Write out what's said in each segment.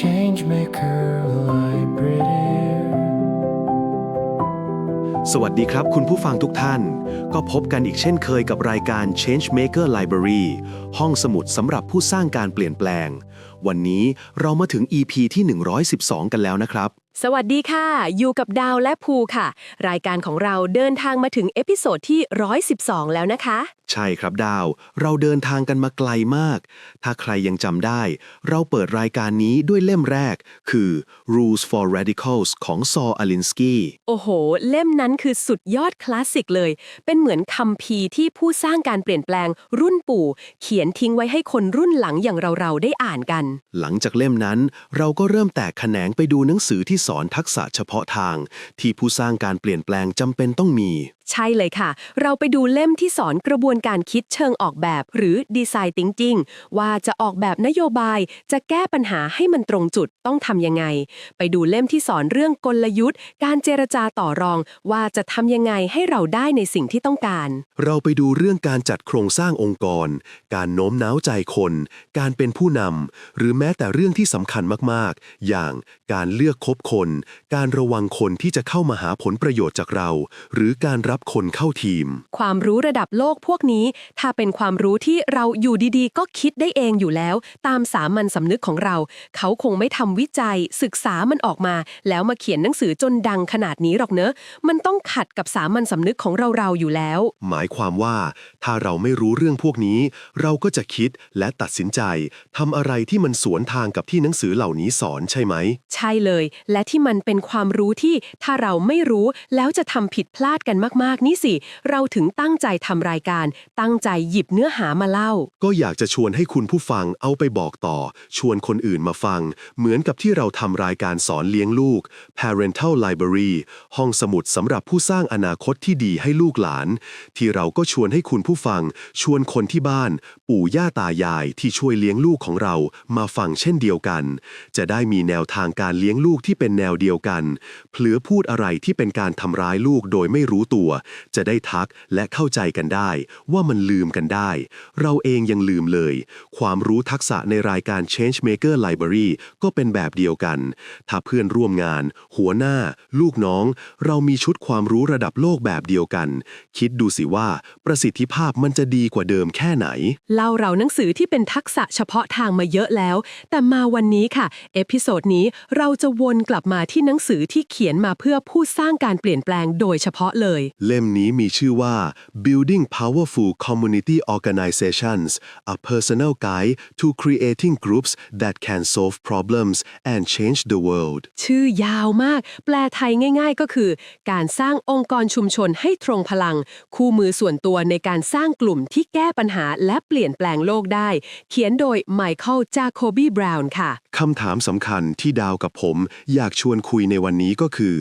Changemaker Library. สวัสดีครับคุณผู้ฟังทุกท่าน ก็พบกันอีกเช่นเคยกับรายการ Changemaker Library ห้องสมุดสำหรับผู้สร้างการเปลี่ยนแปลง วันนี้เรามาถึง EP ที่ 112 กันแล้วนะครับ สวัสดีค่ะ อยู่กับดาวและภูค่ะ รายการของเราเดินทางมาถึงเอพิโซดที่ 112 แล้วนะคะ ใช่ครับดาว เราเดินทางกันมาไกลมาก ถ้าใครยังจำได้ เราเปิดรายการนี้ด้วยเล่มแรก คือ Rules for Radicals ของซออลินสกี้โอ้โห เล่มนั้นคือสุดยอดคลาสสิกเลย เป็นเหมือนคัมภีร์ที่ผู้สร้างการเปลี่ยนแปลงรุ่นปู่ เขียนทิ้งไว้ให้คนรุ่นหลังอย่างเราๆได้อ่านกัน หลังจากเล่มนั้น เราก็เริ่มแตกแขนงไปดูหนังสือที่สอนทักษะเฉพาะทางที่ผู้สร้างการเปลี่ยนแปลงจำเป็นต้องมี ใช่เลยค่ะ เราไปดูเล่มที่สอนกระบวนการคิดเชิงออกแบบ หรือ Design Thinking ว่าจะออกแบบนโยบาย จะแก้ปัญหาให้มันตรงจุดต้องทำยังไง ไปดูเล่มที่สอนเรื่องกลยุทธ์ การเจรจาต่อรอง ว่าจะทำยังไงให้เราได้ในสิ่งที่ต้องการ เราไปดูเรื่องการจัดโครงสร้างองค์กร การโน้มน้าวใจคน การเป็นผู้นำหรือแม้แต่เรื่องที่สำคัญมากๆ อย่างการเลือกคบคน การระวังคนที่จะเข้ามาหาผลประโยชน์จากเรา หรือการรับคนเข้าทีม ความรู้ระดับโลกพวกนี้ ถ้าเป็นความรู้ที่เราอยู่ดีๆ ก็คิดได้เองอยู่แล้ว ตามสามัญสำนึกของเรา เขาคงไม่ทำวิจัย ศึกษามันออกมา แล้วมาเขียนหนังสือจนดังขนาดนี้หรอกเนอะมันต้องขัดกับสามัญสำนึกของเราๆอยู่แล้ว หมายความว่า ถ้าเราไม่รู้เรื่องพวกนี้ เราก็จะคิดและตัดสินใจทำอะไรที่มันสวนทางกับที่หนังสือเหล่านี้สอนใช่ไหม ใช่เลย และที่มันเป็นความรู้ที่ถ้าเราไม่รู้แล้วจะทำผิดพลาดกันมากๆากนี่สิ เราถึงตั้งใจทำรายการ ตั้งใจหยิบเนื้อหามาเล่า ก็อยากจะชวนให้คุณผู้ฟังเอาไปบอกต่อ ชวนคนอื่นมาฟัง เหมือนกับที่เราทำรายการสอนเลี้ยงลูก Parental Library ห้องสมุดสำหรับผู้สร้างอนาคตที่ดีให้ลูกหลาน ที่เราก็ชวนให้คุณผู้ฟัง ชวนคนที่บ้าน ปู่ย่าตายายที่ช่วยเลี้ยงลูกของเรามาฟังเช่นเดียวกัน จะได้มีแนวทางการเลี้ยงลูกที่เป็นแนวเดียวกันเผลือพูดอะไรที่เป็นการทำร้ายลูกโดยไม่รู้ตัวจะได้ทักและเข้าใจกันได้ ว่ามันลืมกันได้ เราเองยังลืมเลย ความรู้ทักษะในรายการ Changemaker Library ก็เป็นแบบเดียวกัน ถ้าเพื่อนร่วมงาน หัวหน้า ลูกน้อง เรามีชุดความรู้ระดับโลกแบบเดียวกัน คิดดูสิว่าประสิทธิภาพมันจะดีกว่าเดิมแค่ไหน เล่าเราหนังสือที่เป็นทักษะเฉพาะทางมาเยอะแล้ว แต่มาวันนี้ค่ะ เอพิโซดนี้เราจะวนกลับมาที่หนังสือที่เขียนมาเพื่อผู้สร้างการเปลี่ยนแปลงโดยเฉพาะเลยเล่มนี้มีชื่อว่า Building Powerful Community Organizations A Personal Guide to Creating Groups That Can Solve Problems and Change the World ชื่อยาวมาก แปลไทยง่าย ๆ ก็คือ การสร้างองค์กรชุมชนให้ตรงพลัง คู่มือส่วนตัวในการสร้างกลุ่มที่แก้ปัญหาและเปลี่ยนแปลงโลกได้ เขียนโดยไมเคิลจาโคบีบราวน์ค่ะคำถามสำคัญที่ดาวกับผม อยากชวนคุยในวันนี้ก็คือ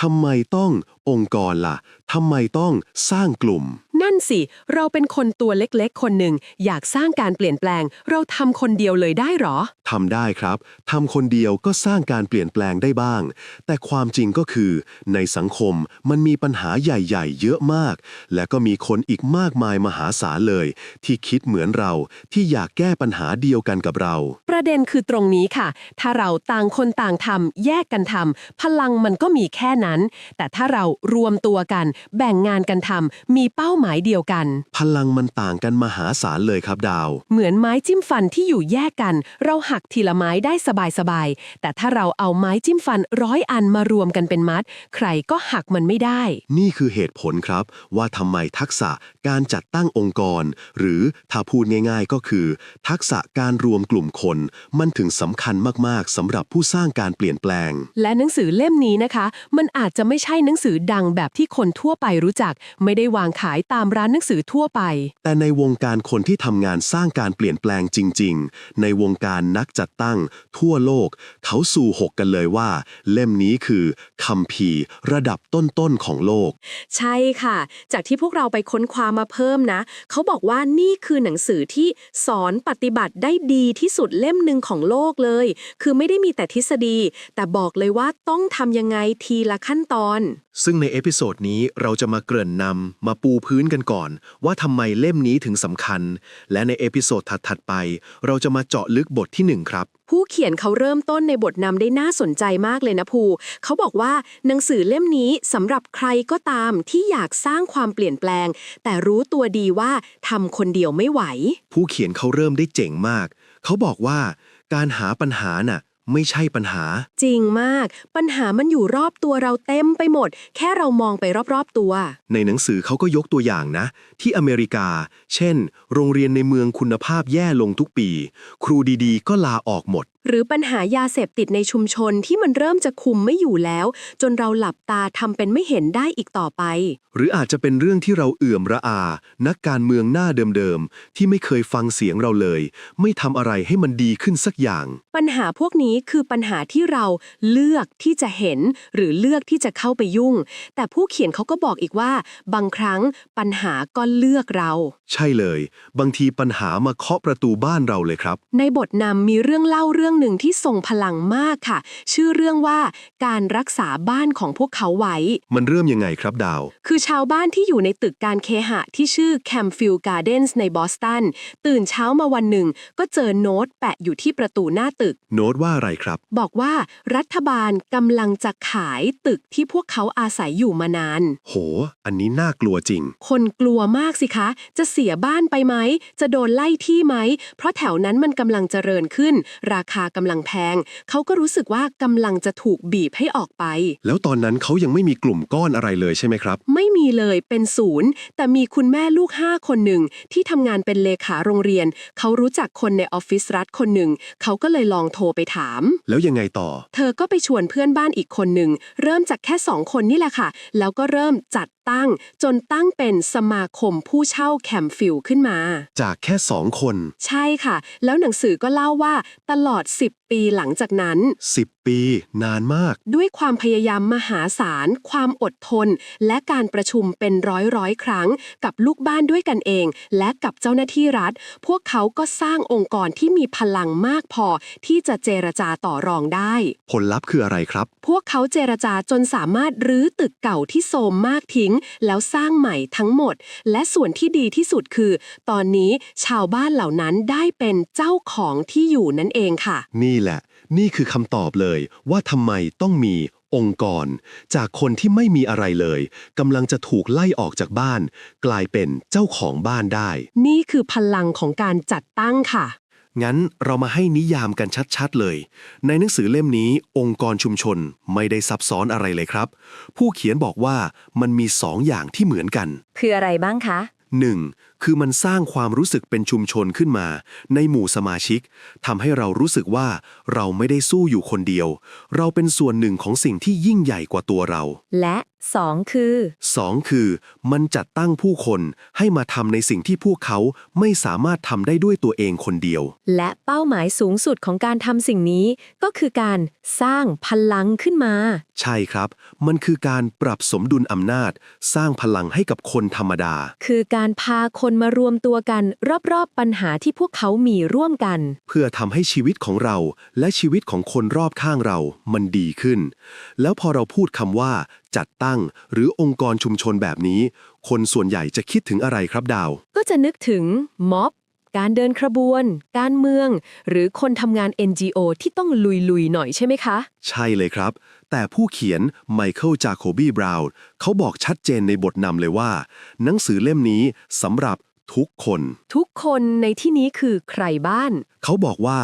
ทำไมต้ององค์กรล่ะทำไมต้องสร้างกลุ่ม นั่นสิ เราเป็นคนตัวเล็กๆ คนหนึ่ง อยากสร้างการเปลี่ยนแปลง เราทำคนเดียวเลยได้หรอ ทำได้ครับทำคนเดียวก็สร้างการเปลี่ยนแปลงได้บ้าง แต่ความจริงก็คือ ในสังคมมันมีปัญหาใหญ่ ๆ เยอะมาก และก็มีคนอีกมากมายมหาศาลเลย ที่คิดเหมือนเราที่อยากแก้ปัญหาเดียวกันกับเรา ประเด็นคือตรงนี้ค่ะ ถ้าเราต่างคนต่างทำแยกกันทำพลังมันก็มีแค่นั้น แต่ถ้าเรารวมตัวกัน แบ่งงานกันทำมีเป้าหมายเดียวกัน พลังมันต่างกันมหาศาลเลยครับดาว เหมือนไม้จิ้มฟันที่อยู่แยกกัน เราหักทีละไม้ได้สบายๆ แต่ถ้าเราเอาไม้จิ้มฟันร้อยอันมารวมกันเป็นมัด ใครก็หักมันไม่ได้ นี่คือเหตุผลครับ ว่าทำไมทักษะการจัดตั้งองค์กร หรือถ้าพูดง่าย ๆ ก็คือ ทักษะการรวมกลุ่มคน มันถึงสำคัญมากๆสำหรับผู้สร้างการเปลี่ยนแปลง และหนังสือเล่มนี้นะคะ มันอาจจะไม่ใช่หนังสือดังแบบที่คนทั่วไปรู้จัก ไม่ได้วางขายตามร้านหนังสือทั่วไป แต่ในวงการคนที่ทำงานสร้างการเปลี่ยนแปลงจริง ๆ ในวงการนักจัดตั้ง ทั่วโลก เขาสู่หกกันเลยว่า เล่มนี้คือคัมภีร์ระดับต้นๆของโลก ใช่ค่ะ จากที่พวกเราไปค้นคว้ามาเพิ่มนะ เขาบอกว่านี่คือหนังสือที่สอนปฏิบัติได้ดีที่สุดเล่มหนึ่งของโลกเลย คือไม่ได้มีแต่ทฤษฎี แต่บอกเลยว่าต้องทำยังไงทีละขั้นตอน ซึ่งในเอพิโซดนี้เราจะมาเกริ่นนำมาปูพื้นกันก่อน ว่าทำไมเล่มนี้ถึงสำคัญ และในเอพิโซดถัด ๆ ไป เราจะมาเจาะลึกบทที่หนึ่งครับ ผู้เขียนเขาเริ่มต้นในบทนำได้น่าสนใจมากเลยนะภูเขาบอกว่าหนังสือเล่มนี้สำหรับใครก็ตามที่อยากสร้างความเปลี่ยนแปลง แต่รู้ตัวดีว่าทำคนเดียวไม่ไหว ผู้เขียนเขาเริ่มได้เจ๋งมาก เขาบอกว่าการหาปัญหาน่ะ ไม่ใช่ปัญหา จริงมาก ปัญหามันอยู่รอบตัวเราเต็มไปหมด แค่เรามองไปรอบๆตัว ในหนังสือเขาก็ยกตัวอย่างนะ ที่อเมริกา เช่น โรงเรียนในเมืองคุณภาพแย่ลงทุกปี ครูดีๆ ก็ลาออกหมด หรือปัญหายาเสพติดในชุมชนที่มันเริ่มจะคุมไม่อยู่แล้ว จนเราหลับตาทำเป็นไม่เห็นได้อีกต่อไป หรืออาจจะเป็นเรื่องที่เราเอื่อมระอา นักการเมืองหน้าเดิมๆ ที่ไม่เคยฟังเสียงเราเลย ไม่ทำอะไรให้มันดีขึ้นสักอย่าง ปัญหาพวกนี้คือปัญหาที่เราเลือกที่จะเห็น หรือเลือกที่จะเข้าไปยุ่ง แต่ผู้เขียนเขาก็บอกอีกว่า บางครั้งปัญหาก็เลือกเรา ใช่เลย บางทีปัญหามาเคาะประตูบ้านเราเลยครับ ในบทนำมีเรื่องเล่าเรื่องหนึ่งที่ทรงพลังมากค่ะ ชื่อเรื่องว่าการรักษาบ้านของพวกเขาไว้ มันเริ่มยังไงครับดาว คือชาวบ้านที่อยู่ในตึกการเคหะที่ชื่อ Campfield Gardens ในบอสตัน ตื่นเช้ามาวันหนึ่ง ก็เจอโน้ตแปะอยู่ที่ประตูหน้าตึก โน้ตว่าอะไรครับ บอกว่ารัฐบาลกำลังจะขายตึกที่พวกเขาอาศัยอยู่มานาน โห อันนี้น่ากลัวจริง คนกลัวมากสิคะ จะเสียบ้านไปไหม จะโดนไล่ที่ไหม เพราะแถวนั้นมันกำลังเจริญขึ้น ราคากำลังแพง เขาก็รู้สึกว่ากำลังจะถูกบีบให้ออกไป แล้วตอนนั้นเขายังไม่มีกลุ่มก้อนอะไรเลยใช่ไหมครับ ไม่มีเลยเป็นศูนย์ แต่มีคุณแม่ลูกห้าคนหนึ่ง ที่ทำงานเป็นเลขาโรงเรียน เขารู้จักคนในออฟฟิศรัฐคนหนึ่ง เขาก็เลยลองโทรไปถาม แล้วยังไงต่อ เธอก็ไปชวนเพื่อนบ้านอีกคนหนึ่ง เริ่มจากแค่สองคนนี่แหละค่ะ แล้วก็เริ่มจัด ตั้ง จนตั้งเป็นสมาคมผู้เช่าแคมฟิลขึ้นมา จากแค่สองคน ใช่ค่ะ แล้วหนังสือก็เล่าว่าตลอด 10ปีหลังจากนั้น 10 ปีนานมาก ด้วยความพยายามมหาศาล ความอดทน และการประชุมเป็นร้อยร้อยๆครั้ง กับลูกบ้านด้วยกันเอง และกับเจ้าหน้าที่รัฐ พวกเขาก็สร้างองค์กรที่มีพลังมากพอ ที่จะเจรจาต่อรองได้ ผลลัพธ์คืออะไรครับ พวกเขาเจรจาจนสามารถรื้อตึกเก่าที่โทรมมากทิ้ง แล้วสร้างใหม่ทั้งหมด และส่วนที่ดีที่สุดคือ ตอนนี้ชาวบ้านเหล่านั้นได้เป็นเจ้าของที่อยู่นั่นเองค่ะ นี่แหละ นี่คือคำตอบเลยว่าทำไมต้องมีองค์กร จากคนที่ไม่มีอะไรเลยกำลังจะถูกไล่ออกจากบ้าน กลายเป็นเจ้าของบ้านได้ นี่คือพลังของการจัดตั้งค่ะ งั้นเรามาให้นิยามกันชัดๆเลย ในหนังสือเล่มนี้ องค์กรชุมชนไม่ได้ซับซ้อนอะไรเลยครับ ผู้เขียนบอกว่ามันมีสองอย่างที่เหมือนกัน คืออะไรบ้างคะ 1. คือมันสร้างความรู้สึกเป็นชุมชนขึ้นมา ในหมู่สมาชิกทำให้เรารู้สึกว่าเราไม่ได้สู้อยู่คนเดียว เราเป็นส่วนหนึ่งของสิ่งที่ยิ่งใหญ่กว่าตัวเรา และ 2 คือ 2. คือ มันจัดตั้งผู้คนให้มาทำในสิ่งที่พวกเขาไม่สามารถทำได้ด้วยตัวเองคนเดียว และเป้าหมายสูงสุดของการทำสิ่งนี้ ก็คือการสร้างพลังขึ้นมา ใช่ครับ มันคือการปรับสมดุลอำนาจ สร้างพลังให้กับคนธรรมดา คือการพาคนมารวมตัวกันรอบๆปัญหาที่พวกเขามีร่วมกัน เพื่อทำให้ชีวิตของเราและชีวิตของคนรอบข้างเรามันดีขึ้น แล้วพอเราพูดคำว่า จัดตั้งหรือองค์กรชุมชนแบบนี้ คนส่วนใหญ่จะคิดถึงอะไรครับดาว ก็จะนึกถึงม็อบ การเดินขบวน การเมือง หรือคนทำงาน NGO ที่ต้องลุยๆหน่อยใช่ไหมคะ ใช่เลยครับ แต่ผู้เขียนไมเคิลจาโคบีบราวน์เขาบอกชัดเจนในบทนำเลยว่า หนังสือเล่มนี้สำหรับทุกคน ทุกคนในที่นี้คือใครบ้าน เขาบอกว่า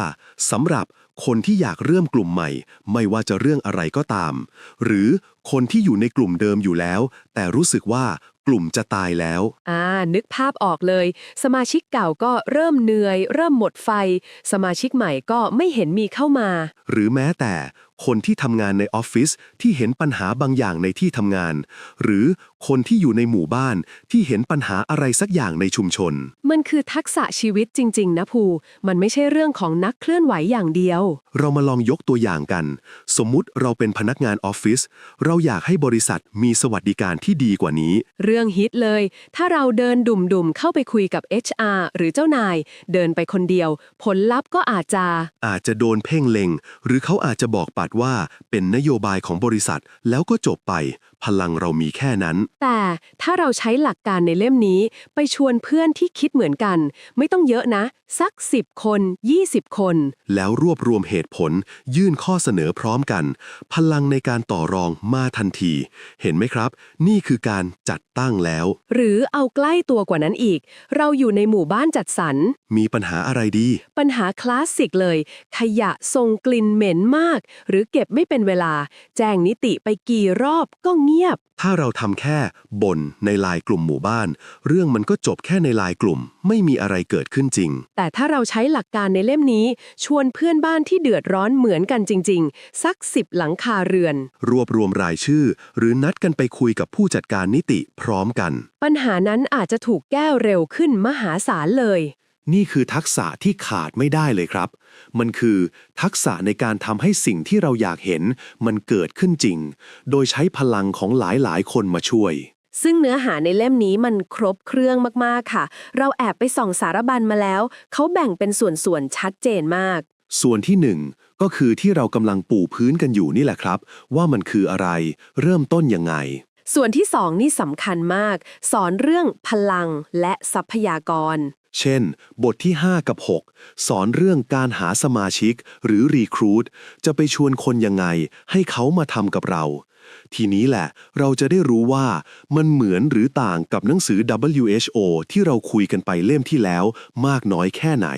สำหรับคนที่อยากเริ่มกลุ่มใหม่ ไม่ว่าจะเรื่องอะไรก็ตาม หรือคนที่อยู่ในกลุ่มเดิมอยู่แล้ว แต่รู้สึกว่า กลุ่มจะตายแล้ว อ่า นึกภาพออกเลย สมาชิกเก่าก็เริ่มเหนื่อย เริ่มหมดไฟ สมาชิกใหม่ก็ไม่เห็นมีเข้ามา หรือแม้แต่คนที่ทำงานในออฟฟิศที่เห็นปัญหาบางอย่างในที่ทำงาน หรือคนที่อยู่ในหมู่บ้านที่เห็นปัญหาอะไรสักอย่างในชุมชน มันคือทักษะชีวิตจริง ๆ นะภู มันไม่ใช่เรื่องของนักเคลื่อนไหวอย่างเดียว เรามาลองยกตัวอย่างกัน สมมุติเราเป็นพนักงานออฟฟิศเราอยากให้บริษัทมีสวัสดิการที่ดีกว่านี้ เรื่องฮิตเลย ถ้าเราเดินดุ่มๆเข้าไปคุยกับ HR หรือเจ้านาย เดินไปคนเดียว ผลลัพธ์ก็อาจจะ อาจจะโดนเพ่งเล็ง หรือเขาอาจจะบอกปัดว่าเป็นนโยบายของบริษัทแล้วก็จบไป พลังเรามีแค่นั้น แต่ถ้าเราใช้หลักการในเล่มนี้ ไปชวนเพื่อนที่คิดเหมือนกัน ไม่ต้องเยอะนะ สัก 10 คน 20 คน แล้วรวบรวมเหตุผล ยื่นข้อเสนอพร้อมกัน พลังในการต่อรองมาทันที เห็นไหมครับ นี่คือการจัดตั้งแล้ว หรือเอาใกล้ตัวกว่านั้นอีก เราอยู่ในหมู่บ้านจัดสรร มีปัญหาอะไรดี ปัญหาคลาสสิกเลย ขยะส่งกลิ่นเหม็นมาก หรือเก็บไม่เป็นเวลา แจ้งนิติไปกี่รอบก็เงียบถ้าเราทำแค่บ่นในไลายกลุ่มหมู่บ้าน เรื่องมันก็จบแค่ในไลายกลุ่ม ไม่มีอะไรเกิดขึ้นจริง แต่ถ้าเราใช้หลักการในเล่มนี้ ชวนเพื่อนบ้านที่เดือดร้อนเหมือนกันจริง ๆ สักสิบหลังคาเรือน รวบรวมรายชื่อ หรือนัดกันไปคุยกับผู้จัดการนิติพร้อมกัน ปัญหานั้นอาจจะถูกแก้เร็วขึ้นมหาศาลเลย นี่คือทักษะที่ขาดไม่ได้เลยครับ มันคือทักษะในการทำให้สิ่งที่เราอยากเห็น มันเกิดขึ้นจริง โดยใช้พลังของหลายๆ คนมาช่วย ซึ่งเนื้อหาในเล่มนี้มันครบเครื่องมากๆค่ะ เราแอบไปส่องสารบัญมาแล้ว เขาแบ่งเป็นส่วนๆชัดเจนมาก ส่วนที่หนึ่งก็คือที่เรากำลังปูพื้นกันอยู่นี่แหละครับ ว่ามันคืออะไร เริ่มต้นยังไง ส่วนที่สองนี่สำคัญมาก สอนเรื่องพลังและทรัพยากร เช่น บทที่ 5 กับ 6 สอนเรื่องการหาสมาชิกหรือรีครูดจะไปชวนคนยังไง ให้เขามาทำกับเรา ทีนี้แหละ เราจะได้รู้ว่ามันเหมือนหรือต่างกับหนังสือ WHO ที่เราคุยกันไปเล่มที่แล้วมากน้อยแค่ไหน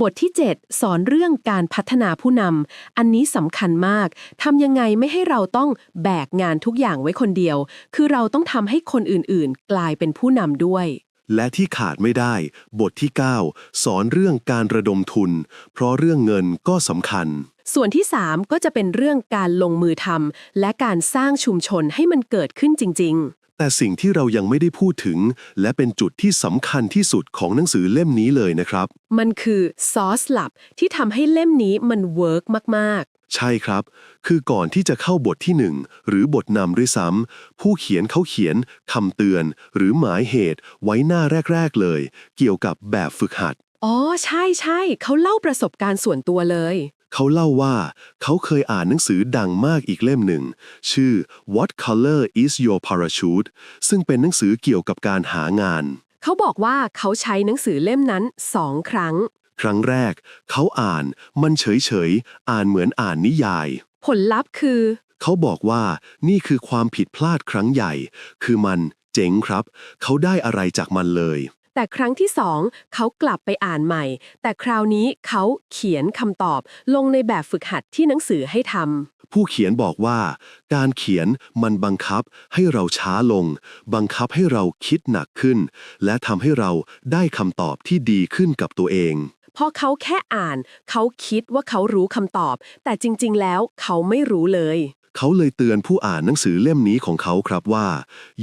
บทที่ 7 สอนเรื่องการพัฒนาผู้นำ อันนี้สำคัญมาก ทำยังไงไม่ให้เราต้องแบกงานทุกอย่างไว้คนเดียว คือเราต้องทำให้คนอื่นๆ กลายเป็นผู้นำด้วย และที่ขาดไม่ได้ บทที่ 9 สอนเรื่องการระดมทุน เพราะเรื่องเงินก็สำคัญ ส่วนที่ 3 ก็จะเป็นเรื่องการลงมือทำและการสร้างชุมชนให้มันเกิดขึ้นจริง ๆ แต่สิ่งที่เรายังไม่ได้พูดถึง และเป็นจุดที่สำคัญที่สุดของหนังสือเล่มนี้เลยนะครับ มันคือซอสลับที่ทำให้เล่มนี้มันเวิร์กมากใช่ครับ คือก่อนที่จะเข้าบทที่หนึ่งหรือบทนำด้วยซ้ำผู้เขียนเขาเขียนคำเตือน หรือหมายเหตุ ไว้หน้าแรก ๆ เลย เกี่ยวกับแบบฝึกหัดๆอ๋อ ใช่ใช่ เขาเล่าประสบการณ์ส่วนตัวเลย เขาเล่าว่าเขาเคยอ่านหนังสือดังมากอีกเล่มหนึ่ง ชื่อ What Color is Your Parachute ซึ่งเป็นหนังสือเกี่ยวกับการหางาน เขาบอกว่าเขาใช้หนังสือเล่มนั้นสองครั้ง ครั้งแรก เขาอ่านมันเฉยๆ อ่านเหมือนอ่านนิยาย ผลลัพธ์คือ เขาบอกว่านี่คือความผิดพลาดครั้งใหญ่ คือมันเจ๋งครับ เขาได้อะไรจากมันเลย แต่ครั้งที่สองเขากลับไปอ่านใหม่ แต่คราวนี้เขาเขียนคำตอบลงในแบบฝึกหัดที่หนังสือให้ทำผู้เขียนบอกว่า การเขียนมันบังคับให้เราช้าลง บังคับให้เราคิดหนักขึ้น และทำให้เราได้คำตอบที่ดีขึ้นกับตัวเองพอเขาแค่อ่าน เขาคิดว่าเขารู้คำตอบ แต่จริง ๆ แล้วเขาไม่รู้เลย เขาเลยเตือนผู้อ่านหนังสือเล่มนี้ของเขาครับว่า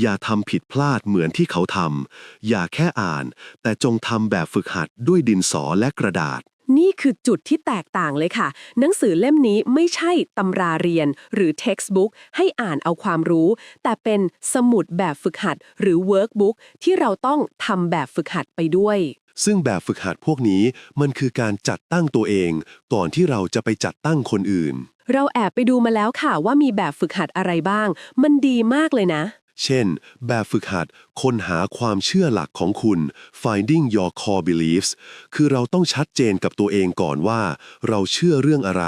อย่าทำผิดพลาดเหมือนที่เขาทำอย่าแค่อ่าน แต่จงทำแบบฝึกหัดด้วยดินสอและกระดาษ นี่คือจุดที่แตกต่างเลยค่ะ หนังสือเล่มนี้ไม่ใช่ตำราเรียน หรือ textbook ให้อ่านเอาความรู้ แต่เป็นสมุดแบบฝึกหัดหรือ workbook ที่เราต้องทำแบบฝึกหัดไปด้วย ซึ่งแบบฝึกหัดพวกนี้มันคือการจัดตั้งตัวเอง ก่อนที่เราจะไปจัดตั้งคนอื่น เราแอบไปดูมาแล้วค่ะว่ามีแบบฝึกหัดอะไรบ้าง มันดีมากเลยนะ เช่น แบบฝึกหัดค้นหาความเชื่อหลักของคุณ finding your core beliefs คือเราต้องชัดเจนกับตัวเองก่อนว่า เราเชื่อเรื่องอะไร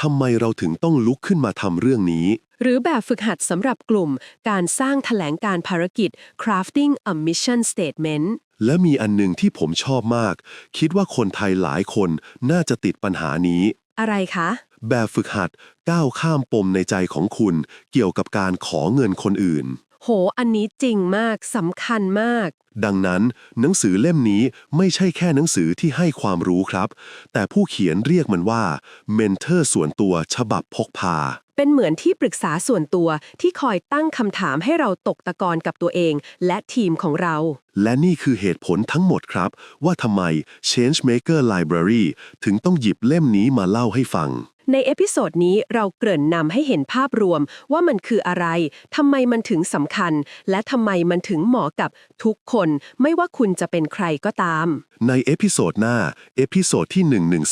ทำไมเราถึงต้องลุกขึ้นมาทำเรื่องนี้ หรือแบบฝึกหัดสำหรับกลุ่ม การสร้างแถลงการภารกิจ crafting a mission statement และมีอันหนึ่งที่ผมชอบมาก คิดว่าคนไทยหลายคนน่าจะติดปัญหานี้ อะไรคะ แบบฝึกหัดก้าวข้ามปมในใจของคุณ เกี่ยวกับการขอเงินคนอื่น โห อันนี้จริงมากสำคัญมาก ดังนั้นหนังสือเล่มนี้ไม่ใช่แค่หนังสือที่ให้ความรู้ครับ แต่ผู้เขียนเรียกมันว่าเมนเทอร์ส่วนตัวฉบับพกพา เป็นเหมือนที่ปรึกษาส่วนตัวที่คอยตั้งคำถามให้เราตกตะกอนกับตัวเอง และทีมของเรา และนี่คือเหตุผลทั้งหมดครับ ว่าทำไม Changemaker Library ถึงต้องหยิบเล่มนี้มาเล่าให้ฟัง ในเอพิโซดนี้เราเกริ่นนำให้เห็นภาพรวมว่ามันคืออะไร ทำไมมันถึงสำคัญ และทำไมมันถึงเหมาะกับทุกคน ไม่ว่าคุณจะเป็นใครก็ตาม ในเอพิโซดหน้า เอพิโซดที่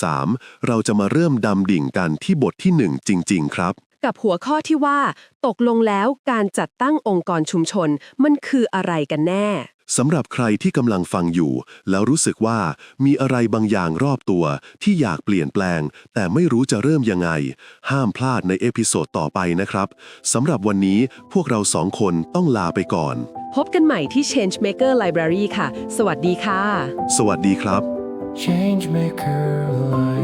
113 เราจะมาเริ่มดำดิ่งกันที่บทที่ 1 จริง ๆ ครับ กับหัวข้อที่ว่า ตกลงแล้วการจัดตั้งองค์กรชุมชน มันคืออะไรกันแน่ สำหรับใครที่กำลังฟังอยู่ แล้วรู้สึกว่ามีอะไรบางอย่างรอบตัวที่อยากเปลี่ยนแปลง แต่ไม่รู้จะเริ่มยังไง ห้ามพลาดในเอพิโซดต่อไปนะครับสำหรับวันนี้พวกเราสองคนต้องลาไปก่อน พบกันใหม่ที่ Changemaker Library ค่ะ สวัสดีค่ะ สวัสดีครับ Changemaker Library.